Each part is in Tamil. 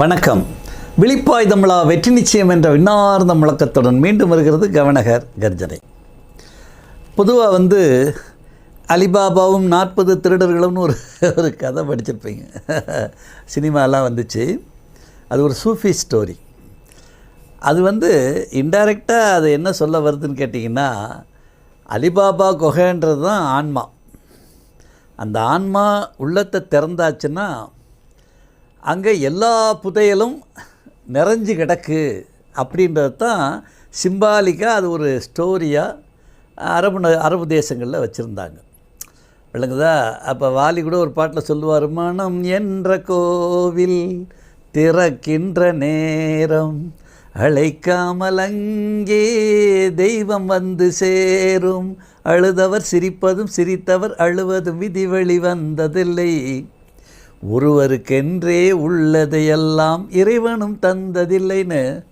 வணக்கம். விழிப்பாய் தமிழா வெற்றி நிச்சயம் என்ற விண்ணார்ந்த முழக்கத்துடன் மீண்டும் வருகிறது கவனகர் கர்ஜனை. பொதுவாக வந்து அலிபாபாவும் நாற்பது திருடர்களும்னு ஒரு ஒரு கதை படிச்சிருப்பீங்க. சினிமாலாம் வந்துச்சு. அது ஒரு சூஃபி ஸ்டோரி. அது வந்து இன்டைரக்டாக அது என்ன சொல்ல வருதுன்னு கேட்டிங்கன்னா அலிபாபா குகைன்றது தான் ஆன்மா. அந்த ஆன்மா உள்ளத்தை திறந்தாச்சுன்னா அங்கே எல்லா புதையலும் நிறைஞ்சு கிடக்கு அப்படின்றது தான் சிம்பாலிக்காக அது ஒரு ஸ்டோரியாக அரபு ந- அரபு தேசங்களில் வச்சுருந்தாங்க. விளங்குதா? அப்போ வாலி கூட ஒரு பாட்டில் சொல்லுவார் மனம் என்ற கோவில் திறக்கின்ற நேரம் அழைக்காமல் அங்கே தெய்வம் வந்து சேரும். அழுதவர் சிரிப்பதும் சிரித்தவர் அழுவதும் விதி வழி வந்ததில்லை. ஒருவருக்கென்றே உள்ளதையெல்லாம் இறைவனும் தந்ததில்லைன்னு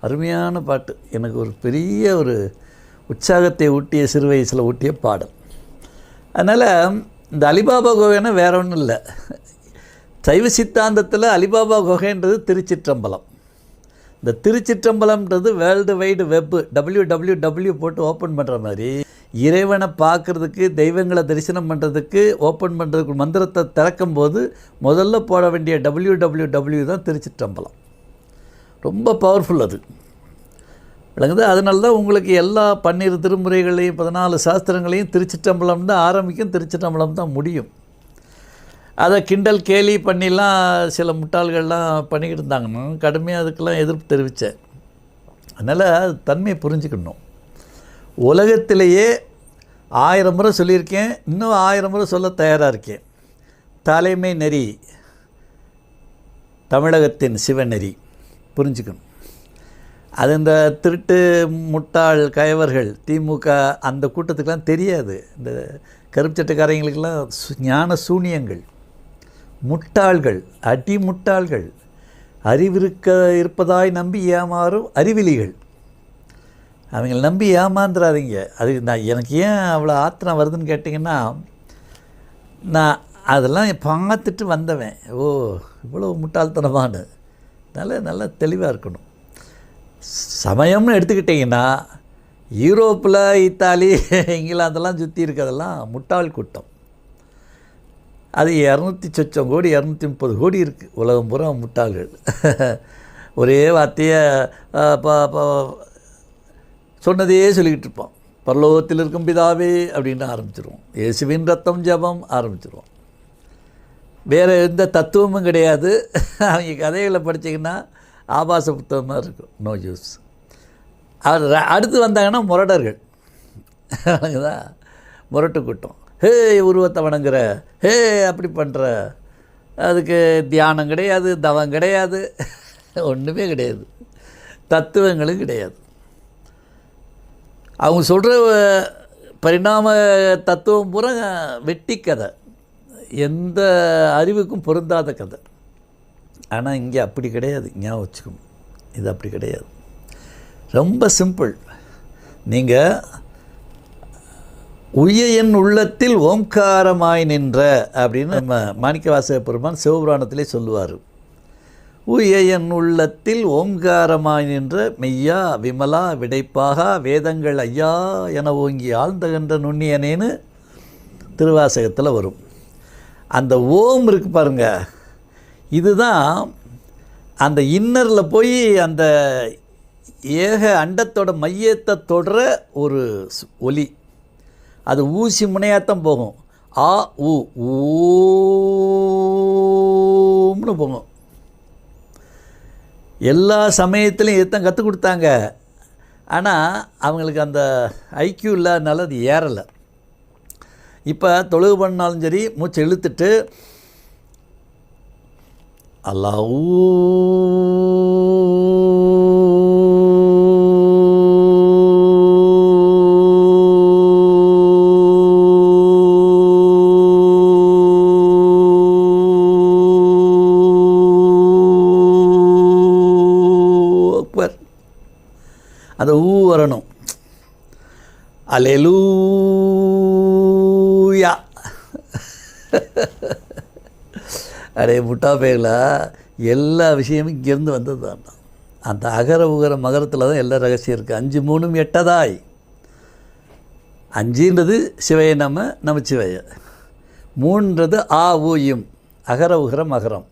அருமையான பாட்டு. எனக்கு ஒரு பெரிய ஒரு உற்சாகத்தை ஊட்டிய சிறு வயசில் ஊட்டிய பாடல். அதனால் இந்த அலிபாபா குகைன்னா வேற ஒன்றும் இல்லை. சைவ சித்தாந்தத்தில் அலிபாபா குகைன்றது திருச்சிற்றம்பலம். இந்த திருச்சிற்றம்பலம்ன்றது world wide web W W W போட்டு ஓப்பன் பண்ணுற மாதிரி இறைவனை பார்க்குறதுக்கு தெய்வங்களை தரிசனம் பண்ணுறதுக்கு ஓப்பன் பண்ணுறதுக்கு மந்திரத்தை திறக்கும் போது முதல்ல போட வேண்டிய டபிள்யூ டபிள்யூ டபிள்யூ தான் திருச்சிற்றம்பலம். ரொம்ப பவர்ஃபுல் அது. விளங்குது? அதனால தான் உங்களுக்கு எல்லா பன்னிரு திருமுறைகளையும் பதினாலு சாஸ்திரங்களையும் திருச்சிற்றம்பலம் தான் ஆரம்பிக்கும் திருச்சிற்றம்பலம் தான் முடியும். அதை கிண்டல் கேலி பண்ணிலாம் சில முட்டாள்கள்லாம் பண்ணிக்கிட்டு இருந்தாங்கன்னா கடுமையாக அதுக்கெல்லாம் எதிர்ப்பு தெரிவித்தேன் அதனால் தன்மையை புரிஞ்சுக்கணும். உலகத்திலேயே ஆயிரம் முறை சொல்லியிருக்கேன் இன்னும் ஆயிரம் முறை சொல்ல தயாராக இருக்கேன். தலைமை நெறி தமிழகத்தின் சிவநெறி புரிஞ்சுக்கணும். அது இந்த திருட்டு முட்டாள் கயவர்கள் திமுக அந்த கூட்டத்துக்கெலாம் தெரியாது. இந்த கருப்பு சட்டக்காரங்களுக்கெல்லாம் சு- ஞான சூனியங்கள் முட்டாள்கள் அடி முட்டாள்கள் அறிவிருக்க இருப்பதாய் நம்பி ஏமாறும் அறிவிலிகள். அவங்கள நம்பி ஏமாந்துடாதீங்க அது நான் எனக்கு ஏன் அவ்வளோ ஆத்திரம் வருதுன்னு கேட்டிங்கன்னா நான் அதெல்லாம் பார்த்துட்டு வந்தவன். ஓ இவ்வளோ முட்டாள்தனமானு. நல்ல நல்லா தெளிவாக இருக்கணும். சமயம்னு எடுத்துக்கிட்டிங்கன்னா யூரோப்பில் இத்தாலி இங்கிலாந்தெல்லாம் சுற்றி இருக்கிறதெல்லாம் முட்டாள் கூட்டம். அது இரநூத்தி சொச்சம் கோடி இரநூத்தி முப்பது கோடி இருக்குது உலகம் பூரா முட்டாள்கள். ஒரே வார்த்தையை சொன்னதையே சொல்லிக்கிட்டு இருப்போம். பரலோகத்தில் இருக்கும் பிதாவே அப்படின்னு ஆரம்பிச்சிருவோம். இயேசுவின் ரத்தம் ஜெபம் ஆரம்பிச்சிருவோம். வேறு எந்த தத்துவமும் கிடையாது. அவங்க கதைகளை படிச்சிங்கன்னா ஆபாச புத்தகமாக இருக்கும். நோ ஜூஸ் அவர் அடுத்து வந்தாங்கன்னா முரடர்கள். வணங்குதா முரட்டு கூட்டம். ஹே உருவத்தை வணங்குற. ஹே அப்படி பண்ணுற அதுக்கு தியானம் கிடையாது தவம் கிடையாது. ஒன்றுமே கிடையாது. தத்துவங்களும் கிடையாது. அவங்க சொல்கிற பரிணாம தத்துவம் பூரா வெட்டி கதை. எந்த அறிவுக்கும் பொருந்தாத கதை. ஆனால் இங்கே அப்படி கிடையாது. ஞாபகம் வச்சுக்கணும். இது அப்படி கிடையாது. ரொம்ப சிம்பிள். நீங்கள் உய என் உள்ளத்தில் ஓம்காரமாய் நின்ற அப்படின்னு நம்ம மாணிக்கவாசக பெருமான் சிவபுராணத்திலே சொல்லுவார். உய என் உள்ளத்தில் ஓங்காரமாய் நின்ற மெய்யா விமலா விடைப்பாகா வேதங்கள் ஐயா என ஓங்கி ஆழ்ந்தகன்ற நுண்ணியனேன்னு திருவாசகத்தில் வரும் அந்த ஓம் இருக்கு பாருங்க இதுதான் அந்த இன்னரில் போய் அந்த ஏக அண்டத்தோட மையத்தை தொடர ஒரு ஒலி அது ஊசி முனையாத்தான் போகும் ஆ ஊ ஊம்னு போகும் எல்லா சமயத்துலையும் இதுதான் கற்றுக் கொடுத்தாங்க. ஆனால் அவங்களுக்கு அந்த ஐக்கியூ இல்லாதனால அது ஏறலை. இப்போ தொழுகு பண்ணாலும் சரி மூச்சை இழுத்துட்டு அல்லாவூ அலெலூயா அடே முட்டா பேர்களா எல்லா விஷயமும் இங்கேருந்து வந்தது தான் அந்த அகர உகர மகரத்தில் தான் எல்லா ரகசியம் இருக்குது அஞ்சு மூணும் எட்டதாய். அஞ்சுன்றது சிவைய நம்ம நமச்சிவைய. மூன்றது ஆ ஊயும் அகர உகர மகரம்.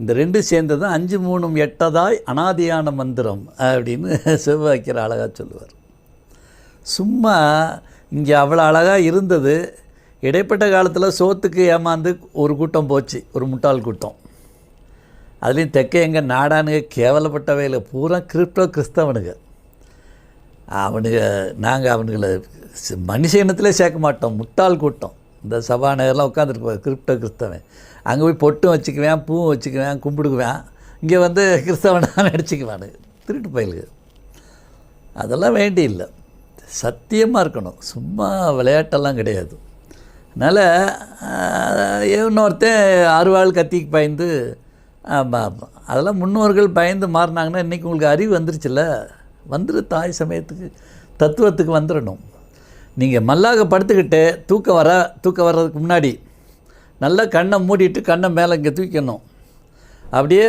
இந்த ரெண்டு சேர்ந்தது அஞ்சு மூணும் எட்டதாய் அனாதியான மந்திரம் அப்படின்னு சிவவாக்கியர் அழகாக சொல்லுவார். சும்மா இங்கே அவ்வளோ அழகாக இருந்தது. இடைப்பட்ட காலத்தில் சோத்துக்கு ஏமாந்து ஒரு கூட்டம் போச்சு ஒரு முட்டாள் கூட்டம். அதுலேயும் தெற்க எங்கள் நாடானுங்க கேவலப்பட்டவையில் பூரா கிறிஸ்டோ கிறிஸ்தவனுங்க. அவனுங்க நாங்கள் அவனுங்களை மனுஷ இனத்திலே சேர்க்க மாட்டோம் முட்டாள் கூட்டம். இந்த சபாநகர்லாம் உட்காந்துருப்பார் கிறிப்டோ கிறிஸ்தவன். அங்கே போய் பொட்டும் வச்சுக்குவேன் பூவும் வச்சுக்குவேன் கும்பிடுக்குவேன் இங்கே வந்து கிறிஸ்தவனாக நடிச்சுக்குவானு திருட்டு பயிலுக்கு அதெல்லாம் வேண்டியில்லை. சத்தியமாக இருக்கணும். சும்மா விளையாட்டெல்லாம் கிடையாது. அதனால் இன்னொருத்தன் அறுவாள் கத்திக்கு பயந்து ஆமாம் அதெல்லாம் முன்னோர்கள் பயந்து மாறினாங்கன்னா இன்றைக்கி உங்களுக்கு அறிவு வந்துருச்சுல்ல? வந்துரு தாய் சமயத்துக்கு தத்துவத்துக்கு வந்துடணும் நீங்கள் மல்லாக படுத்துக்கிட்டு தூக்கம் வர தூக்கம் வர்றதுக்கு முன்னாடி நல்லா கண்ணை மூடிட்டு கண்ணை மேலே இங்கே தூக்கணும் அப்படியே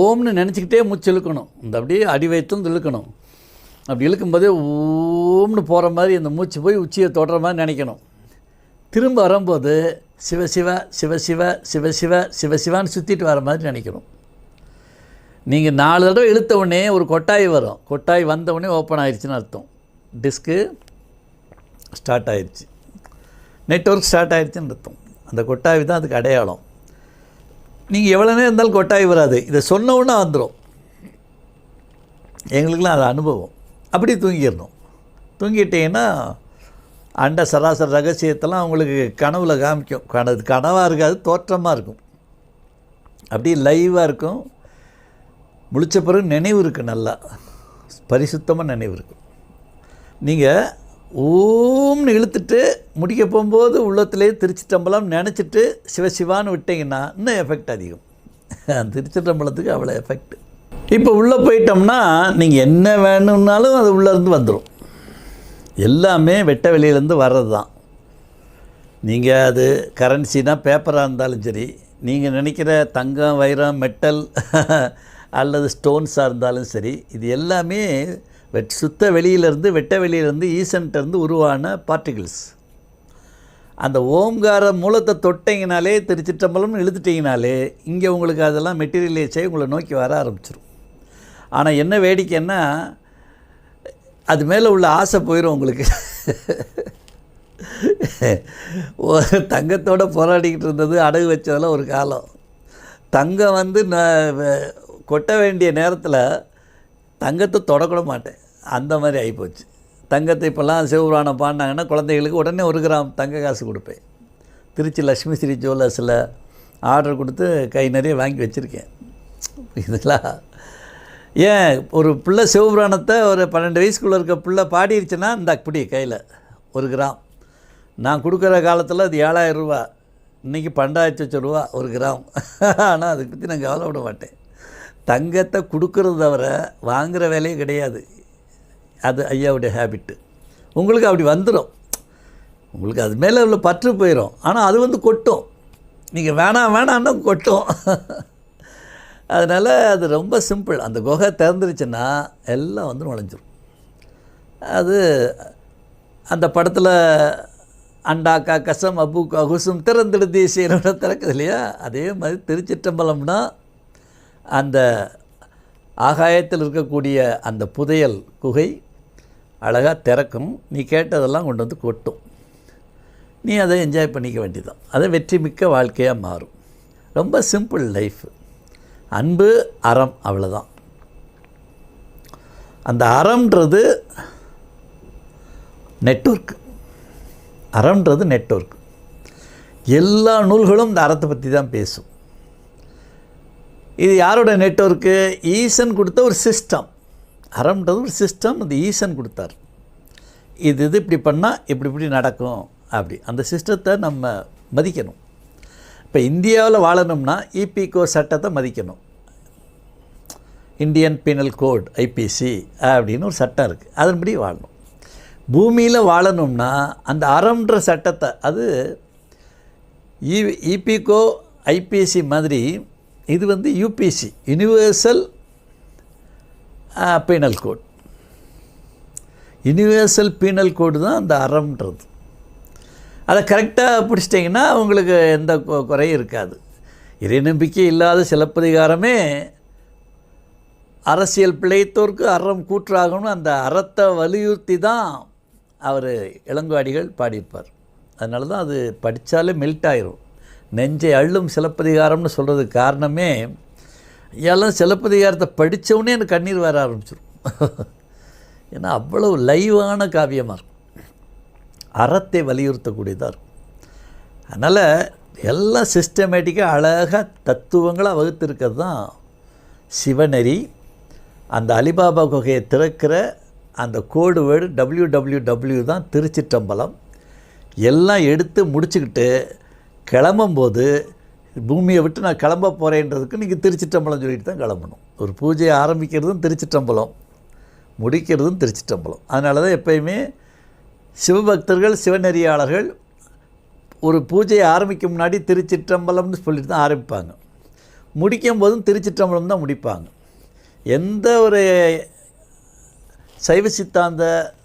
ஓம்னு நினச்சிக்கிட்டே மூச்சு இழுக்கணும். இந்த அப்படியே அடி வயிற்றும் இழுக்கணும். அப்படி இழுக்கும்போதே ஓம்னு போகிற மாதிரி அந்த மூச்சு போய் உச்சியை தொடுற மாதிரி நினைக்கணும். திரும்ப வரும்போது சிவசிவ சிவசிவ சிவசிவ சிவசிவான்னு சுற்றிட்டு வர மாதிரி நினைக்கணும். நீங்கள் நாலு தடவை இழுத்த உடனே ஒரு கொட்டாய் வரும். கொட்டாய் வந்த உடனே ஓப்பன் ஆயிடுச்சுன்னு அர்த்தம். டிஸ்க்கு ஸ்டார்ட் ஆயிடுச்சு நெட்வொர்க் ஸ்டார்ட் ஆயிடுச்சுன்னு அர்த்தம். அந்த கொட்டாய் தான் அதுக்கு அடையாளம். நீங்கள் எவ்வளோ நேரம் இருந்தாலும் கொட்டாய் வராது. இதை சொன்ன உடனே வந்துடும் எங்களுக்கெல்லாம் அது அனுபவம். அப்படி தூங்கிடணும். தூங்கிட்டீங்கன்னா அண்ட சராசர ரகசியத்தெல்லாம் அவங்களுக்கு கனவில் காமிக்கும். கனவு கனவாக இருக்காது தோற்றமாக இருக்கும். அப்படியே லைவாக இருக்கும். முழிச்ச பிறகு நினைவு இருக்குது நல்லா. பரிசுத்தமாக நினைவு இருக்கும் நீங்கள் ஓம்னு இழுத்துட்டு முடிக்க போகும்போது உள்ளத்திலே திருச்சிட்டம்பலம் நினச்சிட்டு சிவசிவான்னு விட்டிங்கன்னா இன்னும் எஃபெக்ட் அதிகம். திருச்சிட்டம்பலத்துக்கு அவ்வளோ எஃபெக்ட் இப்போ உள்ளே போயிட்டோம்னா நீங்கள் என்ன வேணும்னாலும் அது உள்ளேருந்து வந்துடும் எல்லாமே வெட்ட வெளியிலேருந்து வர்றது தான் நீங்கள் அது கரன்சினா பேப்பராக இருந்தாலும் சரி நீங்கள் நினைக்கிற தங்கம் வைரம் மெட்டல் அல்லது ஸ்டோன்ஸாக இருந்தாலும் சரி இது எல்லாமே வெட் சுத்த வெளியிலேருந்து வெட்ட வெளியிலேருந்து ஈசன்ட்டேருந்து உருவான பார்ட்டிகிள்ஸ் அந்த ஓம்கார மூலத்தை தொட்டிங்கனாலே திருச்சிற்றம்பலம்னு இழுத்துட்டிங்கனாலே இங்கே உங்களுக்கு அதெல்லாம் மெட்டீரியலைஸ் உங்களை நோக்கி வர ஆரம்பிச்சிடும் ஆனால் என்ன வேடிக்கைன்னா அது மேலே உள்ள ஆசை போயிடும் உங்களுக்கு. ஒரு தங்கத்தோட போராடிக்கிட்டு இருந்தது அடகு வச்சதெல்லாம் ஒரு காலம். தங்கம் வந்து நான் கொட்ட வேண்டிய நேரத்தில் தங்கத்தை தொடக்கூட மாட்டேன். அந்த மாதிரி ஆகிப்போச்சு தங்கத்தை இப்போல்லாம் சிவபுராணம் பாடினாங்கன்னா குழந்தைகளுக்கு உடனே ஒரு கிராம் தங்க காசு கொடுப்பேன். திருச்சி லக்ஷ்மி ஸ்ரீ ஜுவல்லர்ஸில் ஆர்டர் கொடுத்து கை நிறைய வாங்கி வச்சுருக்கேன். இதெல்லாம் ஏன் ஒரு பிள்ளை சிவபுராணத்தை ஒரு பன்னெண்டு வயசுக்குள்ளே இருக்க பிள்ளை பாடிருச்சுன்னா இந்த அப்படி கையில் ஒரு கிராம். நான் கொடுக்குற காலத்தில் அது ஏழாயிரம் ரூபா. இன்றைக்கி பன்னெண்டாயிரத்தி லட்சம் ரூபா ஒரு கிராம். ஆனால் அதை பற்றி நான் கவலைப்பட மாட்டேன். தங்கத்தை கொடுக்கறது தவிர வாங்குகிற வேலையே கிடையாது. அது ஐயாவுடைய ஹேபிட்டு உங்களுக்கு அப்படி வந்துடும் உங்களுக்கு அது மேலே உள்ள பற்று போயிடும் ஆனால் அது வந்து கொட்டும். நீங்கள் வேணாம் வேணான்னா கொட்டும். அதனால் அது ரொம்ப சிம்பிள். அந்த குகை திறந்துருச்சுன்னா எல்லாம் வந்து நுழைஞ்சிரும். அது அந்த படத்தில் அண்டாக்கா கசம் அபு ககுசும் திறந்துடு தேசியனோட திறக்குது இல்லையா? அதே மாதிரி திருச்சிற்றம்பலம்னா அந்த ஆகாயத்தில் இருக்கக்கூடிய அந்த புதையல் குகை அழகாக திறக்கும். நீ கேட்டதெல்லாம் கொண்டு வந்து கொட்டும். நீ அதை என்ஜாய் பண்ணிக்க வேண்டியதான் அதை வெற்றி மிக்க வாழ்க்கையாக மாறும். ரொம்ப சிம்பிள் லைஃப் அன்பு அறம் அவ்வளோதான் அந்த அறம்ன்றது நெட்ஒர்க் அறம்ன்றது நெட்ஒர்க் எல்லா நூல்களும் இந்த அறத்தை பற்றி தான் பேசும். இது யாரோட நெட்ஒர்க்கு ஈசன் கொடுத்த ஒரு சிஸ்டம் அறம்ன்றது ஒரு சிஸ்டம் அந்த ஈசன் கொடுத்தார். இது இது இப்படி பண்ணால் இப்படி இப்படி நடக்கும். அப்படி. அந்த சிஸ்டத்தை நம்ம மதிக்கணும். இப்போ இந்தியாவில் வாழணும்னா இபிகோ சட்டத்தை மதிக்கணும். இந்தியன் பீனல் கோட் ஐபிசி அப்படின்னு ஒரு சட்டம் இருக்குது அதன்படி வாழணும். பூமியில் வாழணும்னா அந்த அறம்ன்ற சட்டத்தை அது இ இபிகோ ஐபிசி மாதிரி இது வந்து UPC universal penal code universal penal code தான் அந்த அறம்ன்றது. அதை கரெக்டாக பிடிச்சிட்டிங்கன்னா உங்களுக்கு எந்த கொ- குறையும் இருக்காது. இறை நம்பிக்கை இல்லாத சிலப்பதிகாரமே அரசியல் பிழைத்தோர்க்கு அறம் கூற்றாகணும் அந்த அறத்தை வலியுறுத்தி தான் அவர் இளங்குவாடிகள் பாடியிருப்பார். அதனால தான் அது படித்தாலே மெல்ட் ஆயிரும். நெஞ்சை அள்ளும் சிலப்பதிகாரம்னு சொல்கிறதுக்கு காரணமே எல்லாம் சிலப்பதிகாரத்தை படித்தவுடனே எனக்கு கண்ணீர் வர ஆரம்பிச்சிடும் ஏன்னா அவ்வளவு லைவான காவியமாக இருக்கும். அறத்தை வலியுறுத்தக்கூடியதாக இருக்கும். அதனால் எல்லாம் சிஸ்டமேட்டிக்காக அழகாக தத்துவங்களாக வகுத்திருக்கிறது தான் சிவநெறி. அந்த அலிபாபா குகையை திறக்கிற அந்த code word W W W தான் திருச்சிற்றம்பலம். எல்லாம் எடுத்து முடிச்சுக்கிட்டு கிளம்பும்போது பூமியை விட்டு நான் கிளம்ப போகிறேன்றதுக்கு நீங்கள் திருச்சிற்றம்பலம் சொல்லிட்டு தான் கிளம்பணும். ஒரு பூஜையை ஆரம்பிக்கிறதும் திருச்சிற்றம்பலம் முடிக்கிறதும் திருச்சிற்றம்பலம். அதனால தான் எப்பயுமே சிவபக்தர்கள் சிவநெறியாளர்கள் ஒரு பூஜையை ஆரம்பிக்கும் முன்னாடி திருச்சிற்றம்பலம்னு சொல்லிட்டு தான் ஆரம்பிப்பாங்க. முடிக்கும் போதும் திருச்சிற்றம்பலம் தான் முடிப்பாங்க. எந்த ஒரு சைவ சித்தாந்த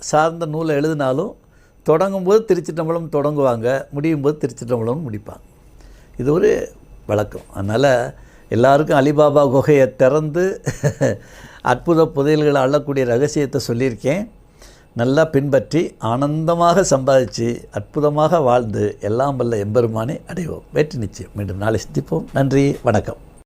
சார்ந்த நூலை எழுதினாலும் தொடங்கும் போது திருச்சிற்றம்பலம் தொடங்குவாங்க முடியும் போது திருச்சிற்றம்பலம் முடிப்பாங்க. இது ஒரு வழக்கம். அதனால் எல்லாருக்கும் அலிபாபா குகையை திறந்து அற்புத புதையல்களை அள்ளக்கூடிய ரகசியத்தை சொல்லியிருக்கேன். நல்லா பின்பற்றி ஆனந்தமாக சம்பாதிச்சு அற்புதமாக வாழ்ந்து எல்லாம் வல்ல எம்பெருமானை அடைவோம். வெற்றி நிச்சயம். மீண்டும் நாளை சந்திப்போம். நன்றி. வணக்கம்.